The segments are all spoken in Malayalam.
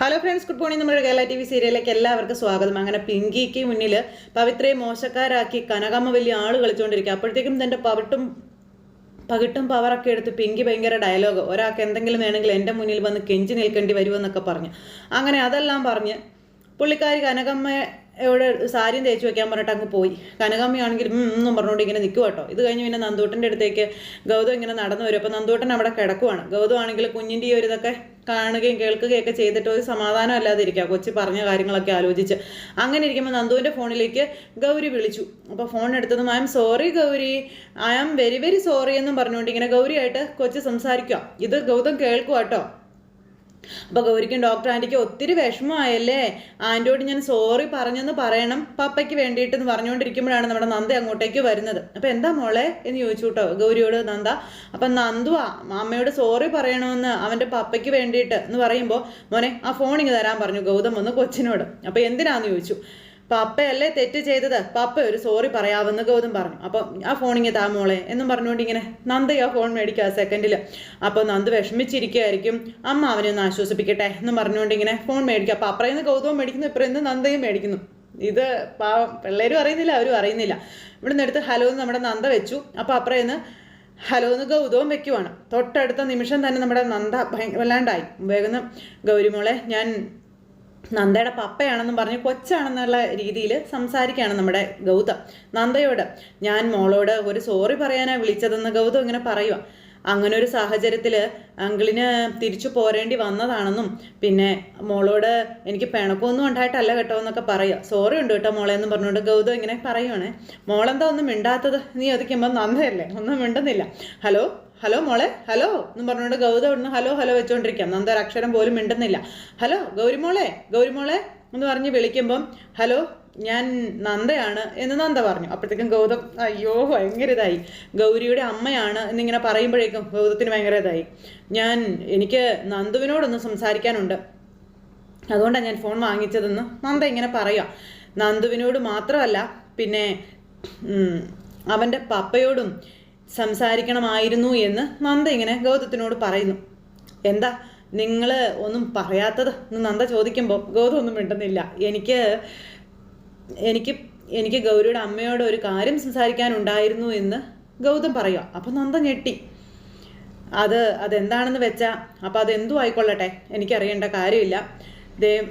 ഹലോ ഫ്രണ്ട്സ് ഗുഡ് മോർണിംഗ് നമ്മുടെ കേരള ടി വി സീരിയലിലേക്ക് എല്ലാവർക്കും സ്വാഗതം. അങ്ങനെ പിങ്കിക്ക് മുന്നിൽ പവിത്രയെ മോശക്കാരാക്കി കനകമ്മ വലിയ ആൾ കളിച്ചുകൊണ്ടിരിക്കുക അപ്പോഴത്തേക്കും തന്റെ പവിട്ടും പകിട്ടും പവറൊക്കെ എടുത്ത് പിങ്കി ഭയങ്കര ഡയലോഗ് ഒരാൾക്ക് എന്തെങ്കിലും വേണമെങ്കിൽ എന്റെ മുന്നിൽ വന്ന് കെഞ്ചി നിൽക്കേണ്ടി വരുമെന്നൊക്കെ പറഞ്ഞു. അങ്ങനെ അതെല്ലാം പറഞ്ഞ് പുള്ളിക്കാരി കനകമ്മയോട് സാരിയും തേച്ച് വെക്കാൻ പറഞ്ഞിട്ട് അങ്ങ് പോയി. കനകമ്മയാണെങ്കിൽ എന്നും പറഞ്ഞുകൊണ്ട് ഇങ്ങനെ നിൽക്കുക കേട്ടോ ഇത് കഴിഞ്ഞ് പിന്നെ നന്ദൂട്ടന്റെ അടുത്തേക്ക് ഗൗതം ഇങ്ങനെ നടന്നു വരും. അപ്പോൾ നന്ദൂട്ടൻ അവിടെ കിടക്കുവാണ്. ഗൗതം ആണെങ്കിൽ കുഞ്ഞിന്റെ ഒരു ഇതൊക്കെ കാണുകയും കേൾക്കുകയൊക്കെ ചെയ്തിട്ട് ഒരു സമാധാനം അല്ലാതെ ഇരിക്കുക കൊച്ചി പറഞ്ഞ കാര്യങ്ങളൊക്കെ ആലോചിച്ച്. അങ്ങനെ ഇരിക്കുമ്പോൾ നന്ദുവിന്റെ ഫോണിലേക്ക് ഗൗരി വിളിച്ചു. അപ്പോൾ phone എടുത്തതും I'm sorry Gauri. I am very very sorry എന്നും പറഞ്ഞുകൊണ്ട് ഇങ്ങനെ ഗൗരിയായിട്ട് കൊച്ചി സംസാരിക്കുക. ഇത് ഗൗതം കേൾക്കുക കേട്ടോ അപ്പോൾ ഗൗരിക്കും ഡോക്ടർ ആന്റിക്ക് ഒത്തിരി വിഷമമായല്ലേ? ആന്റിയോട് ഞാൻ സോറി പറഞ്ഞെന്ന് പറയണം. പപ്പയ്ക്ക് വേണ്ടിയിട്ട് എന്ന് പറഞ്ഞുകൊണ്ടിരിക്കുമ്പോഴാണ് നമ്മുടെ നന്ദ അങ്ങോട്ടേക്ക് വരുന്നത്. അപ്പോൾ എന്താ മോളെ? എന്ന് ചോദിച്ചു കേട്ടോ ഗൗരിയോട് നന്ദ. അപ്പം നന്ദുവാ അമ്മയോട് സോറി പറയണമെന്ന് അവന്റെ പപ്പയ്ക്ക് വേണ്ടിയിട്ട് എന്ന് പറയുമ്പോൾ മോനെ ആ ഫോണിങ് തരാൻ പറഞ്ഞു ഗൗതം വന്ന് കൊച്ചിനോട്. അപ്പോൾ എന്തിനാന്ന് ചോദിച്ചു? പപ്പയല്ലേ തെറ്റ് ചെയ്തത്? പപ്പ ഒരു സോറി പറയാമെന്ന് ഗൗതം പറഞ്ഞു. അപ്പം ആ ഫോണിങ് താ മോളെ എന്നും പറഞ്ഞുകൊണ്ട് ഇങ്ങനെ നന്ദ ആ ഫോൺ മേടിക്കുക സെക്കൻഡിൽ അപ്പോൾ നന്ദ് വിഷമിച്ചിരിക്കുകയായിരിക്കും അമ്മ അവനെ ഒന്ന് ആശ്വസിപ്പിക്കട്ടെ എന്ന് പറഞ്ഞുകൊണ്ട് ഇങ്ങനെ ഫോൺ മേടിക്കുക. അപ്പോൾ അപ്പുറയിൽ നിന്ന് ഗൗതവും മേടിക്കുന്നു ഇപ്പുറയിൽ നിന്ന് നന്ദയും മേടിക്കുന്നു. ഇത് പാവം പിള്ളേരും അറിയുന്നില്ല അവരും അറിയുന്നില്ല. ഇവിടെ നിന്ന് എടുത്ത് ഹലോ എന്ന് നമ്മുടെ നന്ദ വെച്ചു. അപ്പോൾ അപ്പുറയിൽ നിന്ന് ഹലോ എന്ന് ഗൗതവും വെക്കുവാണ്. തൊട്ടടുത്ത നിമിഷം തന്നെ നമ്മുടെ നന്ദ വല്ലാണ്ടായി. വേഗം ഗൗരിമോളെ ഞാൻ നന്ദയുടെ പപ്പയാണെന്നും പറഞ്ഞ് കൊച്ചാണെന്നുള്ള രീതിയിൽ സംസാരിക്കുകയാണ് നമ്മുടെ ഗൗതം. നന്ദയോട് ഞാൻ മോളോട് ഒരു സോറി പറയാനാണ് വിളിച്ചതെന്ന് ഗൗതം ഇങ്ങനെ പറയുക അങ്ങനെ ഒരു സാഹചര്യത്തിൽ അങ്കിളിന് തിരിച്ചു പോരേണ്ടി വന്നതാണെന്നും പിന്നെ മോളോട് എനിക്ക് പിണക്കമൊന്നും ഉണ്ടായിട്ടല്ല കേട്ടോ എന്നൊക്കെ പറയുക സോറി ഉണ്ട് കേട്ടോ മോളെ എന്ന് പറഞ്ഞുകൊണ്ട് ഗൗതം ഇങ്ങനെ പറയുവാണ്. മോളെന്താ ഒന്നും മിണ്ടാത്തത്? നീ ഒതുക്കുമ്പോൾ നന്ദയല്ലേ? ഒന്നും മിണ്ടുന്നില്ല. ഹലോ ഹലോ മോളെ ഹലോ എന്നും പറഞ്ഞുകൊണ്ട് ഗൗതം ഇവിടുന്ന് ഹലോ ഹലോ വെച്ചുകൊണ്ടിരിക്കാം നന്ദ അക്ഷരം പോലും മിണ്ടുന്നില്ല. ഹലോ ഗൗരിമോളെ ഗൗരിമോളെ എന്ന് പറഞ്ഞ് വിളിക്കുമ്പം ഹലോ ഞാൻ നന്ദയാണ് എന്ന് നന്ദ പറഞ്ഞു. അപ്പോഴത്തേക്കും ഗൗതം അയ്യോ ഭയങ്കര ഇതായി. ഗൗരിയുടെ അമ്മയാണ് എന്നിങ്ങനെ പറയുമ്പോഴേക്കും ഗൗതത്തിന് ഭയങ്കര ഇതായി. ഞാൻ എനിക്ക് നന്ദുവിനോടൊന്ന് സംസാരിക്കാനുണ്ട്. അതുകൊണ്ടാണ് ഞാൻ ഫോൺ വാങ്ങിച്ചതെന്ന് നന്ദ ഇങ്ങനെ പറയാം നന്ദുവിനോട് മാത്രമല്ല പിന്നെ അവന്റെ പപ്പയോടും സംസാരിക്കണമായിരുന്നു എന്ന് നന്ദ ഇങ്ങനെ ഗൗതത്തിനോട് പറയുന്നു. എന്താ നിങ്ങൾ ഒന്നും പറയാത്തത്? എന്ന് നന്ദ ചോദിക്കുമ്പോൾ ഗൗതം ഒന്നും മിണ്ടുന്നില്ല. എനിക്ക് എനിക്ക് എനിക്ക് ഗൗരിയുടെ അമ്മയോട് ഒരു കാര്യം സംസാരിക്കാനുണ്ടായിരുന്നു എന്ന് ഗൗതം പറയുക. അപ്പം നന്ദ ഞെട്ടി. അത് അതെന്താണെന്ന് വെച്ചാൽ അപ്പം അതെന്തു ആയിക്കൊള്ളട്ടെ? എനിക്കറിയേണ്ട കാര്യമില്ല. ദേ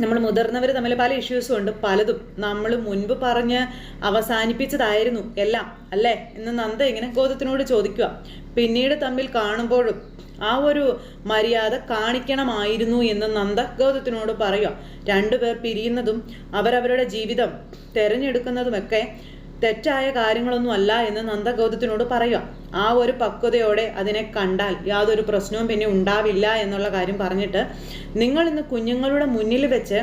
നമ്മൾ മുതിർന്നവർ തമ്മിൽ പല ഇഷ്യൂസും ഉണ്ട്. പലതും. നമ്മൾ മുൻപ് പറഞ്ഞ് അവസാനിപ്പിച്ചതായിരുന്നു എല്ലാം. അല്ലേ? എന്ന് നന്ദ ഇങ്ങനെ ഗോതത്തിനോട് ചോദിക്കുക. പിന്നീട് തമ്മിൽ കാണുമ്പോഴും ആ ഒരു മര്യാദ കാണിക്കണമായിരുന്നു എന്ന് നന്ദ ഗൗതത്തിനോട് പറയുക. രണ്ടുപേർ പിരിയുന്നതും അവരവരുടെ ജീവിതം തിരഞ്ഞെടുക്കുന്നതുമൊക്കെ തെറ്റായ കാര്യങ്ങളൊന്നും അല്ല എന്ന് നന്ദഗൗതത്തിനോട് പറയുക. ആ ഒരു പക്വതയോടെ അതിനെ കണ്ടാൽ യാതൊരു പ്രശ്നവും പിന്നെ ഉണ്ടാവില്ല എന്നുള്ള കാര്യം പറഞ്ഞിട്ട് നിങ്ങൾ ഇന്ന് കുഞ്ഞുങ്ങളുടെ മുന്നിൽ വെച്ച്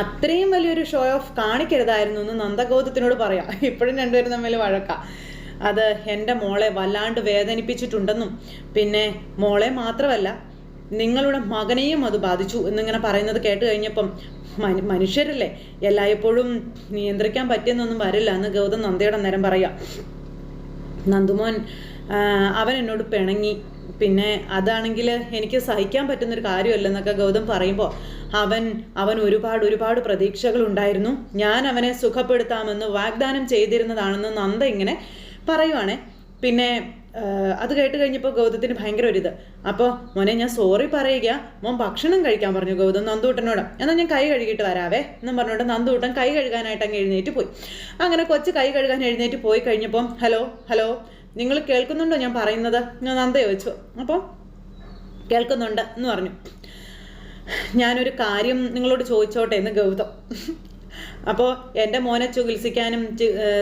അത്രയും വലിയൊരു ഷോ ഓഫ് കാണിക്കരുതായിരുന്നു എന്ന് നന്ദഗൗതത്തിനോട് പറയാം. ഇപ്പോഴും രണ്ടുപേരും തമ്മിൽ വഴക്കാം. അത് എന്റെ മോളെ വല്ലാണ്ട് വേദനിപ്പിച്ചിട്ടുണ്ടെന്നും പിന്നെ മോളെ മാത്രമല്ല നിങ്ങളുടെ മകനെയും അത് ബാധിച്ചു എന്നിങ്ങനെ പറയുന്നത് കേട്ട് കഴിഞ്ഞപ്പം മനുഷ്യരല്ലേ? എല്ലായ്പ്പോഴും നിയന്ത്രിക്കാൻ പറ്റിയെന്നൊന്നും വരില്ല. എന്ന് ഗൗതം നന്ദയുടെ നേരം പറയാം നന്ദുമോൻ അവൻ എന്നോട് പിണങ്ങി. പിന്നെ അതാണെങ്കിൽ എനിക്ക് സഹിക്കാൻ പറ്റുന്നൊരു കാര്യമല്ലെന്നൊക്കെ ഗൗതം പറയുമ്പോൾ അവൻ അവൻ ഒരുപാട് ഒരുപാട് പ്രതീക്ഷകൾ ഉണ്ടായിരുന്നു ഞാൻ അവനെ സുഖപ്പെടുത്താമെന്ന് വാഗ്ദാനം ചെയ്തിരുന്നതാണെന്ന് നന്ദ ഇങ്ങനെ പറയുവാണേ. പിന്നെ അത് കേട്ട് കഴിഞ്ഞപ്പോൾ ഗൗതത്തിന് ഭയങ്കര ഒരിത്. അപ്പോൾ മോനെ ഞാൻ സോറി പറയുക. മോൻ ഭക്ഷണം കഴിക്കാൻ പറഞ്ഞു ഗൗതം നന്ദൂട്ടനോട്. എന്നാൽ ഞാൻ കൈ കഴുകിയിട്ട് വരാവേ എന്നും പറഞ്ഞുകൊണ്ട് നന്ദൂട്ടൻ കൈ കഴുകാനായിട്ട് അങ്ങ് എഴുന്നേറ്റ് പോയി. അങ്ങനെ കൊച്ചു കൈ കഴുകാൻ എഴുന്നേറ്റ് പോയി കഴിഞ്ഞപ്പോൾ ഹലോ ഹലോ നിങ്ങൾ കേൾക്കുന്നുണ്ടോ ഞാൻ പറയുന്നത്? ഞാൻ നന്ദ ചോദിച്ചു. അപ്പോൾ കേൾക്കുന്നുണ്ട് എന്ന് പറഞ്ഞു. ഞാനൊരു കാര്യം നിങ്ങളോട് ചോദിച്ചോട്ടെ എന്ന് ഗൗതം അപ്പോൾ എന്റെ മോനെ ചികിത്സിക്കാനും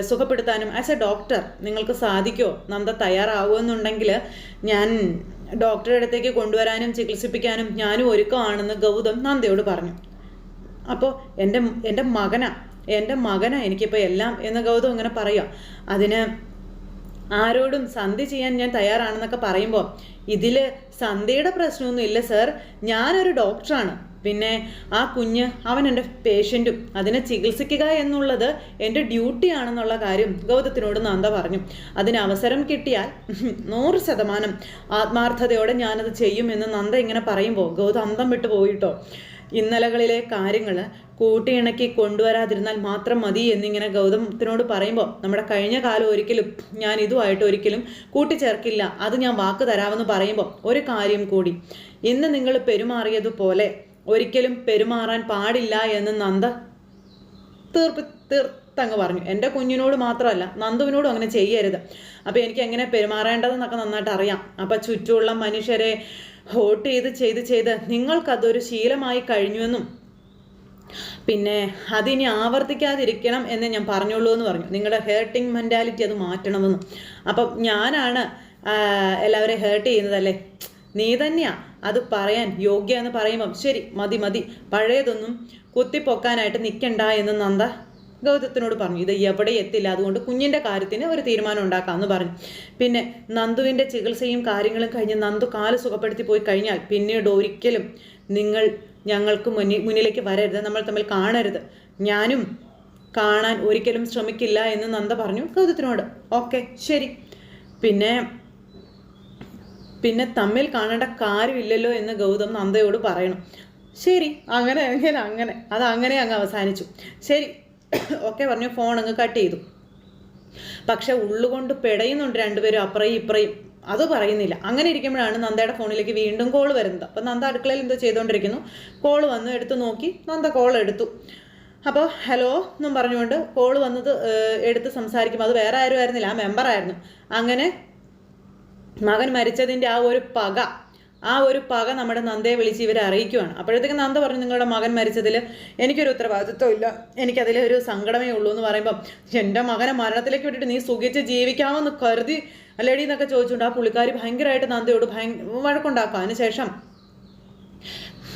സുഖപ്പെടുത്താനും ആസ് എ ഡോക്ടർ നിങ്ങൾക്ക് സാധിക്കുമോ നന്ദ തയ്യാറാവുമെന്നുണ്ടെങ്കിൽ ഞാൻ ഡോക്ടറുടെ അടുത്തേക്ക് കൊണ്ടുവരാനും ചികിത്സിപ്പിക്കാനും ഞാനും ഒരുക്കമാണെന്ന് ഗൗതം നന്ദയോട് പറഞ്ഞു. അപ്പോൾ എന്റെ എന്റെ മകനാ എന്റെ മകനാ എനിക്കിപ്പോൾ എല്ലാം എന്ന് ഗൗതം ഇങ്ങനെ പറയുക. അതിന് ആരോടും സന്ധി ചെയ്യാൻ ഞാൻ തയ്യാറാണെന്നൊക്കെ പറയുമ്പോൾ ഇതിൽ സന്ധിയുടെ പ്രശ്നമൊന്നും ഇല്ല സർ. ഞാനൊരു ഡോക്ടറാണ് പിന്നെ ആ കുഞ്ഞ് അവൻ എന്റെ പേഷ്യന്റും അതിനെ ചികിത്സിക്കുക എന്നുള്ളത് എന്റെ ഡ്യൂട്ടിയാണെന്നുള്ള കാര്യം ഗൗതത്തിനോട് നന്ദ പറഞ്ഞു. അതിന് അവസരം കിട്ടിയാൽ നൂറ് ശതമാനം ആത്മാർത്ഥതയോടെ ഞാനത് ചെയ്യുമെന്ന് നന്ദ ഇങ്ങനെ പറയുമ്പോൾ ഗൗതം അന്തം വിട്ടു പോയിട്ടോ. ഇന്നലകളിലെ കാര്യങ്ങൾ കൂട്ടിയിണക്കി കൊണ്ടുവരാതിരുന്നാൽ മാത്രം മതി എന്നിങ്ങനെ ഗൗതമത്തിനോട് പറയുമ്പോൾ നമ്മുടെ കഴിഞ്ഞ കാലം ഒരിക്കലും ഞാൻ ഇതുമായിട്ട് ഒരിക്കലും കൂട്ടിച്ചേർക്കില്ല. അത് ഞാൻ വാക്ക് തരാമെന്ന് പറയുമ്പോൾ ഒരു കാര്യം കൂടി. ഇന്ന് നിങ്ങൾ പെരുമാറിയതുപോലെ ഒരിക്കലും പെരുമാറാൻ പാടില്ല എന്ന് നന്ദ തീർപ്പ് തീർത്തങ്ങ് പറഞ്ഞു. എന്റെ കുഞ്ഞിനോട് മാത്രമല്ല നന്ദുവിനോടും അങ്ങനെ ചെയ്യരുത്. അപ്പോൾ എനിക്ക് എങ്ങനെ പെരുമാറേണ്ടതെന്നൊക്കെ നന്നായിട്ട് അറിയാം. അപ്പോൾ ചുറ്റുമുള്ള മനുഷ്യരെ ഹോട്ട് ചെയ്ത് ചെയ്ത് ചെയ്ത് നിങ്ങൾക്കതൊരു ശീലമായി കഴിഞ്ഞുവെന്നും പിന്നെ അതിനി ആവർത്തിക്കാതിരിക്കണം എന്ന് ഞാൻ പറഞ്ഞുള്ളൂ എന്ന് പറഞ്ഞു. നിങ്ങളുടെ ഹേർട്ടിങ് മെന്റാലിറ്റി അത് മാറ്റണമെന്നും. അപ്പം ഞാനാണ് എല്ലാവരെയും ഹേർട്ട് ചെയ്യുന്നതല്ലേ നീ തന്നെയാ. അത് പറയാൻ യോഗ്യ എന്ന് പറയുമ്പം ശരി മതി മതി. പഴയതൊന്നും കുത്തിപ്പൊക്കാനായിട്ട് നിൽക്കണ്ട എന്ന് നന്ദ ഗൗതത്തിനോട് പറഞ്ഞു. ഇത് എവിടെ എത്തില്ല. അതുകൊണ്ട് കുഞ്ഞിന്റെ കാര്യത്തിന് ഒരു തീരുമാനം ഉണ്ടാക്കാമെന്ന് പറഞ്ഞു. പിന്നെ നന്ദുവിന്റെ ചികിത്സയും കാര്യങ്ങളും കഴിഞ്ഞ് നന്ദു കാൽ സുഖപ്പെടുത്തി പോയി കഴിഞ്ഞാൽ പിന്നീട് ഒരിക്കലും നിങ്ങൾ ഞങ്ങൾക്ക് മുന്നിൽ മുന്നിലേക്ക് വരരുത്. നമ്മൾ തമ്മിൽ കാണരുത്. ഞാനും കാണാൻ ഒരിക്കലും ശ്രമിക്കില്ല എന്ന് നന്ദ പറഞ്ഞു ഗൗതത്തിനോട്. ഓക്കെ ശരി. പിന്നെ പിന്നെ തമ്മിൽ കാണേണ്ട കാര്യമില്ലല്ലോ എന്ന് ഗൗതം നന്ദയോട് പറയണം. ശരി അങ്ങനെ അങ്ങനെ അങ്ങനെ അത് അങ്ങനെ അങ്ങ് അവസാനിച്ചു. ശരി ഓക്കെ പറഞ്ഞു ഫോൺ അങ്ങ് കട്ട് ചെയ്തു. പക്ഷെ ഉള്ളുകൊണ്ട് പിടയുന്നുണ്ട് രണ്ടുപേരും അപ്പുറയും ഇപ്പുറയും. അത് പറയുന്നില്ല. അങ്ങനെ ഇരിക്കുമ്പോഴാണ് നന്ദയുടെ ഫോണിലേക്ക് വീണ്ടും കോൾ വരുന്നത്. അപ്പം നന്ദ അടുക്കളയിൽ എന്തോ ചെയ്തുകൊണ്ടിരിക്കുന്നു കോൾ വന്നു എടുത്തു നോക്കി. നന്ദ കോൾ എടുത്തു. അപ്പോൾ ഹലോ എന്നും പറഞ്ഞുകൊണ്ട് കോൾ വന്നത് എടുത്ത് സംസാരിക്കുമ്പോൾ അത് വേറെ ആരും ആയിരുന്നില്ല ആ മെമ്പറായിരുന്നു അങ്ങനെ മകൻ മരിച്ചതിന്റെ ആ ഒരു പക ആ ഒരു പക നമ്മുടെ നന്ദയെ വിളിച്ച് ഇവരെ അറിയിക്കുവാണ്. അപ്പോഴത്തേക്കും നന്ദ പറഞ്ഞു നിങ്ങളുടെ മകൻ മരിച്ചതിൽ എനിക്കൊരു ഉത്തരവാദിത്വം ഇല്ല. എനിക്കതിൽ ഒരു സങ്കടമേ ഉള്ളൂ എന്ന് പറയുമ്പം എന്റെ മകനെ മരണത്തിലേക്ക് വിട്ടിട്ട് നീ സുഖിച്ച് ജീവിക്കാമെന്ന് കരുതി അല്ലേടി എന്നൊക്കെ ചോദിച്ചുകൊണ്ട് ആ പുള്ളിക്കാരി ഭയങ്കരമായിട്ട് നന്ദയോട് ഭയങ്കര വഴക്കുണ്ടാക്കുക അതിനുശേഷം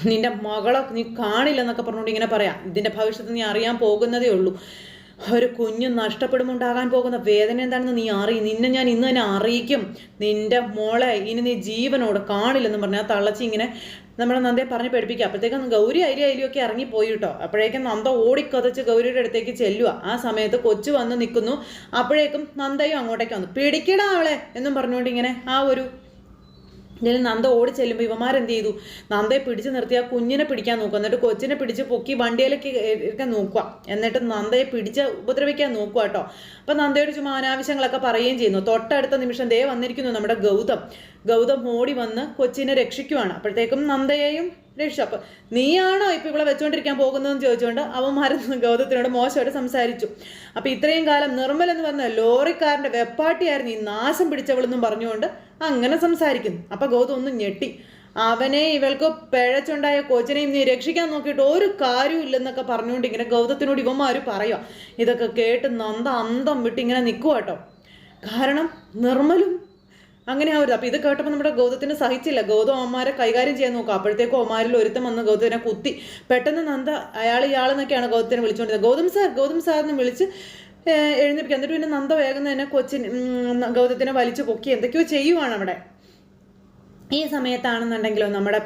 നിന്റെ മകളെ നീ കാണില്ലെന്നൊക്കെ പറഞ്ഞുകൊണ്ട് ഇങ്ങനെ പറയാം. ഇതിന്റെ ഭവിഷ്യത്ത് നീ അറിയാൻ പോകുന്നതേ ഉള്ളൂ. ഒരു കുഞ്ഞ് നഷ്ടപ്പെടുമുണ്ടാകാൻ പോകുന്ന വേദന എന്താണെന്ന് നീ അറിയും. നിന്നെ ഞാൻ ഇന്ന് തന്നെ അറിയിക്കും. നിന്റെ മോളെ ഇനി നീ ജീവനോട് കാണില്ലെന്ന് പറഞ്ഞാൽ തള്ളച്ചി ഇങ്ങനെ നമ്മളെ നന്ദയെ പറഞ്ഞ് പഠിപ്പിക്കുക അപ്പോഴത്തേക്കും ഗൗരി അരി അരിയൊക്കെ ഇറങ്ങിപ്പോയി കേട്ടോ. അപ്പോഴേക്കും നന്ദ ഓടിക്കതച്ച് ഗൗരിയുടെ അടുത്തേക്ക് ചെല്ലുക ആ സമയത്ത് കൊച്ചു വന്ന് നിൽക്കുന്നു. അപ്പോഴേക്കും നന്ദയും അങ്ങോട്ടേക്ക് വന്നു. പിടിക്കടാ അവളെ എന്നും പറഞ്ഞുകൊണ്ട് ഇങ്ങനെ ആ ഒരു ഇതിൽ നന്ദ ഓടി ചെല്ലുമ്പോൾ ഇവന്മാരെന്ത് ചെയ്തു? നന്ദയെ പിടിച്ചു നിർത്തി ആ കുഞ്ഞിനെ പിടിക്കാൻ നോക്കുക. എന്നിട്ട് കൊച്ചിനെ പിടിച്ച് പൊക്കി വണ്ടിയിലേക്ക് ഇരിക്കാൻ നോക്കുക. എന്നിട്ട് നന്ദയെ പിടിച്ച് ഉപദ്രവിക്കാൻ നോക്കുക കേട്ടോ. അപ്പം നന്ദയോട് ചുമ്മാ അനാവശ്യങ്ങളൊക്കെ പറയുകയും ചെയ്യുന്നു. തൊട്ടടുത്ത നിമിഷം ദേ വന്നിരിക്കുന്നു നമ്മുടെ ഗൗതം. ഗൗതം ഓടി വന്ന് കൊച്ചിനെ രക്ഷിക്കുവാണ്. അപ്പോഴത്തേക്കും നന്ദയെയും രക്ഷിച്ചു അപ്പം നീയാണോ ഇപ്പം ഇവിടെ വെച്ചുകൊണ്ടിരിക്കാൻ പോകുന്നതെന്ന് ചോദിച്ചുകൊണ്ട് അവന്മാരെന്ന് ഗൗതത്തിനോട് മോശമായിട്ട് സംസാരിച്ചു. അപ്പം ഇത്രയും കാലം നിർമ്മൽ എന്ന് പറഞ്ഞ ലോറിക്കാരന്റെ വെപ്പാട്ടിയായിരുന്നു ഈ നാശം പിടിച്ചവളെന്നും പറഞ്ഞുകൊണ്ട് അങ്ങനെ സംസാരിക്കുന്നു. അപ്പം ഗൗതം ഒന്ന് ഞെട്ടി. അവനെ ഇവൾക്ക് പിഴച്ചുണ്ടായ കൊച്ചിനെയും നീ രക്ഷിക്കാൻ നോക്കിയിട്ട് ഒരു കാര്യവും ഇല്ലെന്നൊക്കെ പറഞ്ഞുകൊണ്ട് ഇങ്ങനെ ഗൗതത്തിനോട് ഇവന്മാർ പറയുക ഇതൊക്കെ കേട്ട് നന്ദ അന്തം വിട്ട് ഇങ്ങനെ നിൽക്കുക കേട്ടോ കാരണം നിർമ്മലും അങ്ങനെ ആവരുത് അപ്പോൾ ഇത് കേട്ടപ്പോൾ നമ്മുടെ ഗൗതത്തിന് സഹിച്ചില്ല. ഗൗതം അമ്മമാരെ കൈകാര്യം ചെയ്യാൻ നോക്കുക. അപ്പോഴത്തേക്കും അമ്മമാരിൽ ഒരുത്തം വന്ന് ഗൗതത്തിനെ കുത്തി. പെട്ടെന്ന് നന്ദ അയാൾ ഇയാളെന്നൊക്കെയാണ് ഗൗതത്തിനെ വിളിച്ചുകൊണ്ടിരുന്നത്. ഗൗതം സാർ ഗൗതം എന്ന് വിളിച്ച് എഴുന്നേപ്പിക്കുക എന്നിട്ട് പിന്നെ നന്ദ വേഗം തന്നെ കൊച്ചിന് ഗൗതത്തിനെ വലിച്ചു പൊക്കി. എന്തൊക്കെയോ ചെയ്യുവാണ് അവിടെ. ഈ സമയത്താണെന്നുണ്ടെങ്കിലോ നമ്മുടെ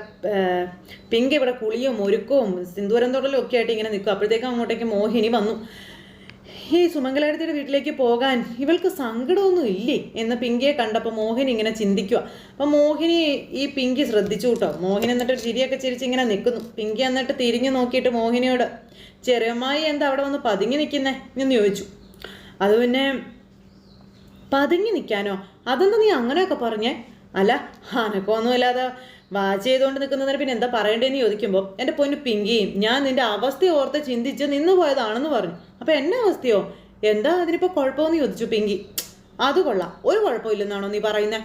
പിങ്ക് ഇവിടെ കുളിയും ഒരുക്കവും സിന്ദൂരം തൊടലും ഒക്കെ ആയിട്ട് ഇങ്ങനെ നിൽക്കും അപ്പോഴത്തേക്കും അങ്ങോട്ടേക്ക് മോഹിനി വന്നു. ഈ സുമംഗലാരത്തിയുടെ വീട്ടിലേക്ക് പോകാൻ ഇവൾക്ക് സങ്കടമൊന്നും ഇല്ലേ? എന്ന് പിങ്കിയെ കണ്ടപ്പോൾ മോഹിനി ഇങ്ങനെ ചിന്തിക്കുക അപ്പം മോഹിനി ഈ പിങ്കി ശ്രദ്ധിച്ചു കേട്ടോ. മോഹിനി എന്നിട്ട് ചിരിയൊക്കെ ചിരിച്ച് ഇങ്ങനെ നിൽക്കുന്നു. പിങ്കി എന്നിട്ട് തിരിഞ്ഞു നോക്കിയിട്ട് മോഹിനിയോട് ചെറിയമ്മായി എന്താ അവിടെ വന്ന് പതുങ്ങി നിൽക്കുന്നേ? എന്ന് ചോദിച്ചു. അത് പിന്നെ പതുങ്ങി നിൽക്കാനോ? അതെന്താ നീ അങ്ങനെയൊക്കെ പറഞ്ഞേ? അല്ല അനക്കൊന്നുമില്ലാതെ വാച്ച് ചെയ്തുകൊണ്ട് നേരം പിന്നെ എന്താ പറയണ്ടേന്ന് ചോദിക്കുമ്പോൾ എന്റെ പൊന്നു പിങ്കിയും ഞാൻ നിന്റെ അവസ്ഥ ഓർത്ത് ചിന്തിച്ച് നിന്ന് പോയതാണെന്ന് പറഞ്ഞു. അപ്പം എന്നെ അവസ്ഥയോ? എന്താ അതിനിപ്പോൾ കുഴപ്പമെന്ന് ചോദിച്ചു പിങ്കി. അത് കൊള്ളാം. ഒരു കുഴപ്പമില്ലെന്നാണോ നീ പറയുന്നത്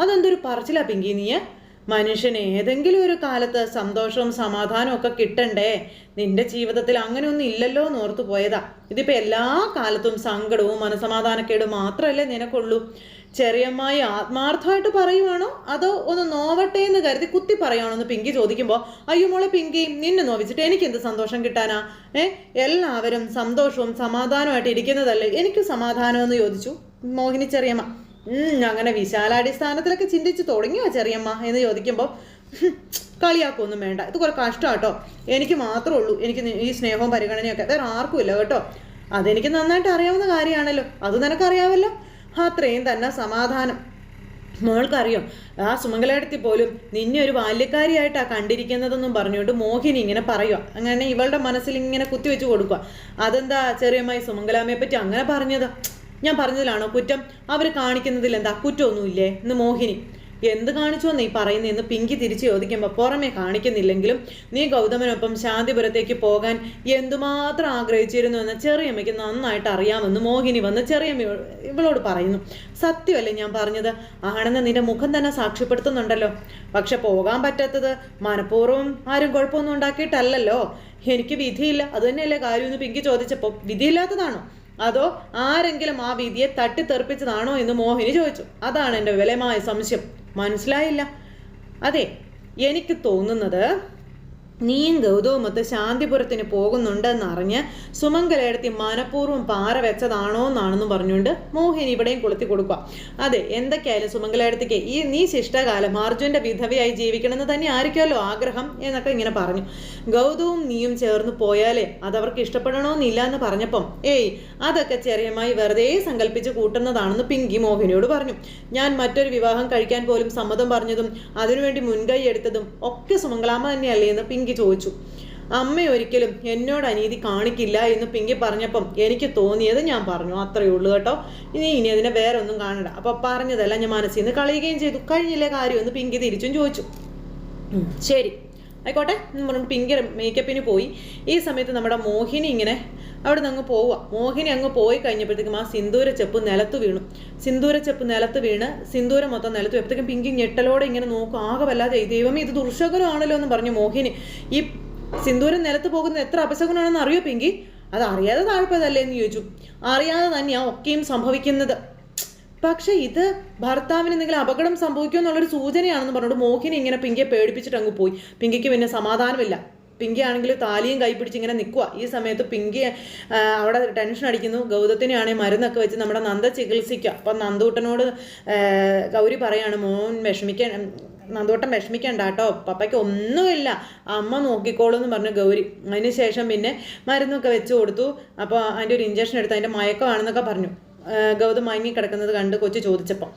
അതെന്തൊരു പറച്ചിലാ പിങ്കി നീ മനുഷ്യന് ഏതെങ്കിലും ഒരു കാലത്ത് സന്തോഷവും സമാധാനവും ഒക്കെ കിട്ടണ്ടേ? നിന്റെ ജീവിതത്തിൽ അങ്ങനെയൊന്നും ഇല്ലല്ലോ എന്ന് ഓർത്തു പോയതാ. ഇതിപ്പോൾ എല്ലാ കാലത്തും സങ്കടവും മനസമാധാനക്കേടും മാത്രമല്ലേ നിനക്കുള്ളൂ. ചെറിയമ്മായി ആത്മാർത്ഥമായിട്ട് പറയുവാണോ? അതോ ഒന്ന് നോവട്ടെ എന്ന് കരുതി കുത്തി പറയുവാണോ എന്ന് പിങ്കി ചോദിക്കുമ്പോൾ അയ്യോ മോളെ പിങ്കി നിന്നെ നോവിച്ചിട്ട് എനിക്ക് എന്ത് സന്തോഷം കിട്ടാനാ? ഏ എല്ലാവരും സന്തോഷവും സമാധാനമായിട്ട് ഇരിക്കുന്നതല്ലേ? എനിക്ക് സമാധാനം എന്ന് ചോദിച്ചു മോഹിനി ചെറിയമ്മ. അങ്ങനെ വിശാലാടിസ്ഥാനത്തിലൊക്കെ ചിന്തിച്ചു തുടങ്ങിയോ ചെറിയമ്മ എന്ന് ചോദിക്കുമ്പോൾ കളിയാക്കൊന്നും വേണ്ട. ഇത് കുറെ കഷ്ടം കേട്ടോ എനിക്ക് മാത്രമേ ഉള്ളൂ. എനിക്ക് ഈ സ്നേഹവും പരിഗണനയൊക്കെ വേറെ ആർക്കും ഇല്ല കേട്ടോ. അതെനിക്ക് നന്നായിട്ട് അറിയാവുന്ന കാര്യമാണല്ലോ. അത് നിനക്കറിയാമല്ലോ അത്രയും തന്നെ സമാധാനം. മോൾക്കറിയോ ആ സുമംഗലയിടത്തിൽ പോലും നിന്നെ ഒരു ബാല്യക്കാരിയായിട്ടാ കണ്ടിരിക്കുന്നതെന്നും പറഞ്ഞുകൊണ്ട് മോഹിനി ഇങ്ങനെ പറയുക അങ്ങനെ ഇവളുടെ മനസ്സിൽ ഇങ്ങനെ കുത്തിവെച്ച് കൊടുക്കുക അതെന്താ ചെറിയമ്മായി സുമംഗലാമ്മയെ പറ്റി അങ്ങനെ പറഞ്ഞത്? ഞാൻ പറഞ്ഞതിലാണോ കുറ്റം? അവർ കാണിക്കുന്നതിൽ എന്താ കുറ്റമൊന്നുമില്ലേ? എന്ന് മോഹിനി എന്ത് കാണിച്ചോ നീ പറയുന്നതെന്ന് പിങ്കി തിരിച്ചു ചോദിക്കുമ്പോൾ പുറമെ കാണിക്കുന്നില്ലെങ്കിലും നീ ഗൗതമനൊപ്പം ശാന്തിപുരത്തേക്ക് പോകാൻ എന്തുമാത്രം ആഗ്രഹിച്ചിരുന്നു എന്ന് ചെറിയമ്മയ്ക്ക് നന്നായിട്ട് അറിയാമെന്ന് മോഹിനി വന്ന് ചെറിയമ്മ ഇവളോട് പറയുന്നു. സത്യമല്ലേ ഞാൻ പറഞ്ഞത്? ആണെന്ന് നിന്റെ മുഖം തന്നെ സാക്ഷ്യപ്പെടുത്തുന്നുണ്ടല്ലോ. പക്ഷെ പോകാൻ പറ്റാത്തത് മനഃപൂർവം ആരും കുഴപ്പമൊന്നും ഉണ്ടാക്കിയിട്ടല്ലല്ലോ. എനിക്ക് വിധിയില്ല. അത് തന്നെയല്ലേ കാര്യമെന്ന് പിങ്കി ചോദിച്ചപ്പോൾ വിധിയില്ലാത്തതാണോ? അതോ ആരെങ്കിലും ആ വിധിയെ തട്ടിത്തെറിപ്പിച്ചതാണോ എന്ന് മോഹിനി ചോദിച്ചു. അതാണ് എന്റെ വിലമായ സംശയം. മനസ്സിലായില്ല. അതെ എനിക്ക് തോന്നുന്നത് നീയും ഗൗതവുമൊത്ത് ശാന്തിപുരത്തിന് പോകുന്നുണ്ടെന്ന് അറിഞ്ഞ് സുമംഗലയെടുത്തി മനഃപൂർവം പാറ വെച്ചതാണോ എന്നാണെന്നും പറഞ്ഞുകൊണ്ട് മോഹിനി ഇവിടെയും കൊളുത്തി കൊടുക്കുക. അതെ എന്തൊക്കെയായാലും സുമംഗലയെടുത്തേക്ക് ഈ നീ ശിഷ്ടകാലം അർജുന്റെ വിധവയായി ജീവിക്കണമെന്ന് തന്നെ ആയിരിക്കുമല്ലോ ആഗ്രഹം എന്നൊക്കെ ഇങ്ങനെ പറഞ്ഞു. ഗൗതവും നീയും ചേർന്ന് പോയാലേ അതവർക്ക് ഇഷ്ടപ്പെടണമെന്നില്ല എന്ന് പറഞ്ഞപ്പം ഏയ് അതൊക്കെ ചെറിയമായി വെറുതെ സങ്കല്പിച്ച് കൂട്ടുന്നതാണെന്ന് പിങ്കി മോഹിനിയോട് പറഞ്ഞു. ഞാൻ മറ്റൊരു വിവാഹം കഴിക്കാൻ പോലും സമ്മതം പറഞ്ഞതും അതിനുവേണ്ടി മുൻകൈ എടുത്തതും ഒക്കെ സുമംഗലാമ്മ തന്നെയല്ലേ എന്ന് പിങ്കി ചോദിച്ചു അമ്മ ഒരിക്കലും എന്നോട് അനീതി കാണിക്കില്ല എന്ന് പിങ്കി പറഞ്ഞപ്പം എനിക്ക് തോന്നിയത് ഞാൻ പറഞ്ഞു. അത്രയേ ഉള്ളൂ കേട്ടോ. ഇനി ഇനി അതിനെ വേറെ ഒന്നും കാണണ്ട. അപ്പൊ പറഞ്ഞതെല്ലാം ഞാൻ മനസ്സിൽ നിന്ന് കളയുകയും ചെയ്തു. കഴിഞ്ഞില്ലേ കാര്യം? എന്ന് പിങ്കി തിരിച്ചും ചോദിച്ചു. ശരി. ആയിക്കോട്ടെ. എന്ന് പറഞ്ഞിട്ട് പിങ്കർ മേക്കപ്പിന് പോയി. ഈ സമയത്ത് നമ്മുടെ മോഹിനി ഇങ്ങനെ അവിടെ നിന്ന് അങ്ങ് പോവുക മോഹിനി അങ്ങ് പോയി കഴിഞ്ഞപ്പോഴത്തേക്കും ആ സിന്ദൂര ചെപ്പ് നിലത്ത് വീണു. സിന്ദൂര ചെപ്പ് നിലത്ത് വീണ് സിന്ദൂരം മൊത്തം നിലത്ത് എപ്പോഴത്തേക്കും പിങ്കി ഞെട്ടലോടെ ഇങ്ങനെ നോക്കും. ആകെ വല്ലാതെ ദൈവമേ ഇത് ദുർശകനമാണല്ലോ എന്ന് പറഞ്ഞു മോഹിനി. ഈ സിന്ദൂരം നിലത്ത് പോകുന്നത് എത്ര അപശകുനാണെന്ന് അറിയോ പിങ്കി? അത് അറിയാതെ താഴ്പ്പതല്ലേ എന്ന് ചോദിച്ചു. അറിയാതെ തന്നെയാണ് ഒക്കെയും സംഭവിക്കുന്നത്. പക്ഷെ ഇത് ഭർത്താവിന് എന്തെങ്കിലും അപകടം സംഭവിക്കുമോ എന്നുള്ളൊരു സൂചനയാണെന്ന് പറഞ്ഞിട്ട് മോഹിനി ഇങ്ങനെ പിങ്കിയെ പേടിപ്പിച്ചിട്ട് അങ്ങ് പോയി. പിങ്കിക്ക് പിന്നെ സമാധാനമില്ല. പിങ്കി ആണെങ്കിൽ താലിയും കൈ പിടിച്ച് ഇങ്ങനെ നിൽക്കുക ഈ സമയത്ത് പിങ്കി അവിടെ ടെൻഷൻ അടിക്കുന്നു. ഗൗതത്തിനാണെങ്കിൽ മരുന്നൊക്കെ വെച്ച് നമ്മുടെ നന്ദ ചികിത്സിക്കുക. അപ്പം നന്ദൂട്ടനോട് ഗൗരി പറയാണ് മോൻ വിഷമിക്കാൻ നന്ദൂട്ടൻ വിഷമിക്കണ്ട കേട്ടോ. പപ്പയ്ക്ക് ഒന്നുമില്ല. അമ്മ നോക്കിക്കോളൂ എന്ന് പറഞ്ഞു ഗൗരി. അതിന് ശേഷം പിന്നെ മരുന്നൊക്കെ വെച്ച് കൊടുത്തു. അപ്പോൾ അതിന്റെ ഒരു ഇഞ്ചക്ഷൻ എടുത്ത് അതിന്റെ മയക്കമാണെന്നൊക്കെ പറഞ്ഞു. ഗൗതം മയങ്ങി കിടക്കുന്നത് കണ്ട് കൊച്ചു ചോദിച്ചപ്പം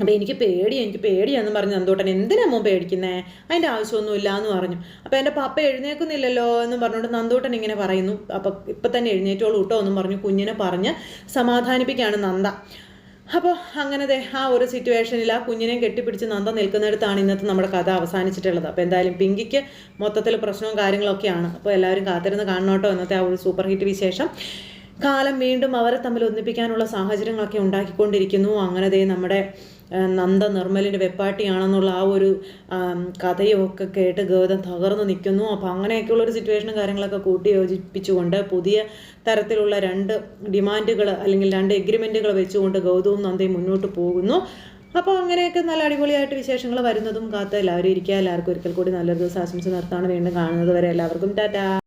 അപ്പോൾ എനിക്ക് പേടി എനിക്ക് പേടിയാണെന്ന് പറഞ്ഞു നന്ദോട്ടൻ എന്തിനാ മോൻ പേടിക്കുന്നേ? അതിന്റെ ആവശ്യമൊന്നുമില്ല എന്ന് പറഞ്ഞു. അപ്പോൾ എന്റെ പപ്പ എഴുന്നേക്കുന്നില്ലല്ലോ എന്ന് പറഞ്ഞുകൊണ്ട് നന്ദോട്ടൻ ഇങ്ങനെ പറയുന്നു. അപ്പോൾ ഇപ്പം തന്നെ എഴുന്നേറ്റോളൂ കേട്ടോ എന്നും പറഞ്ഞു കുഞ്ഞിനെ പറഞ്ഞ് സമാധാനിപ്പിക്കുകയാണ് നന്ദ. അപ്പോൾ അങ്ങനത്തെ ആ ഒരു സിറ്റുവേഷനിൽ ആ കുഞ്ഞിനെ കെട്ടിപ്പിടിച്ച് നന്ദ നിൽക്കുന്നിടത്താണ് ഇന്നത്തെ നമ്മുടെ കഥ അവസാനിച്ചിട്ടുള്ളത്. അപ്പോൾ എന്തായാലും പിങ്കിക്ക് മൊത്തത്തിൽ പ്രശ്നവും കാര്യങ്ങളൊക്കെയാണ്. അപ്പോൾ എല്ലാവരും കാത്തിരുന്ന് കാണണോട്ടോ ഇന്നത്തെ ആ ഒരു സൂപ്പർ ഹിറ്റ് വിശേഷം. കാലം വീണ്ടും അവരെ തമ്മിൽ ഒന്നിപ്പിക്കാനുള്ള സാഹചര്യങ്ങളൊക്കെ ഉണ്ടാക്കിക്കൊണ്ടിരിക്കുന്നു. അങ്ങനെ ദേ നമ്മുടെ നന്ദ നിർമ്മലിന്റെ വെപ്പാട്ടിയാണെന്നുള്ള ആ ഒരു കഥയും ഒക്കെ കേട്ട് ഗൗതം തകർന്നു നിൽക്കുന്നു. അപ്പോൾ അങ്ങനെയൊക്കെയുള്ളൊരു സിറ്റുവേഷനും കാര്യങ്ങളൊക്കെ കൂട്ടി യോജിപ്പിച്ചുകൊണ്ട് പുതിയ തരത്തിലുള്ള രണ്ട് ഡിമാൻഡുകൾ അല്ലെങ്കിൽ രണ്ട് എഗ്രിമെന്റുകൾ വെച്ചുകൊണ്ട് ഗൗതവും നന്ദയും മുന്നോട്ട് പോകുന്നു. അപ്പോൾ അങ്ങനെയൊക്കെ നല്ല അടിപൊളിയായിട്ട് വിശേഷങ്ങൾ വരുന്നതും കാത്ത് എല്ലാവരും ഇരിക്കുക. എല്ലാവർക്കും ഒരിക്കൽ കൂടി നല്ലൊരു ദിവസം ആശംസ നിർത്താണ്. വീണ്ടും കാണുന്നത് വരെ എല്ലാവർക്കും ടാറ്റാ.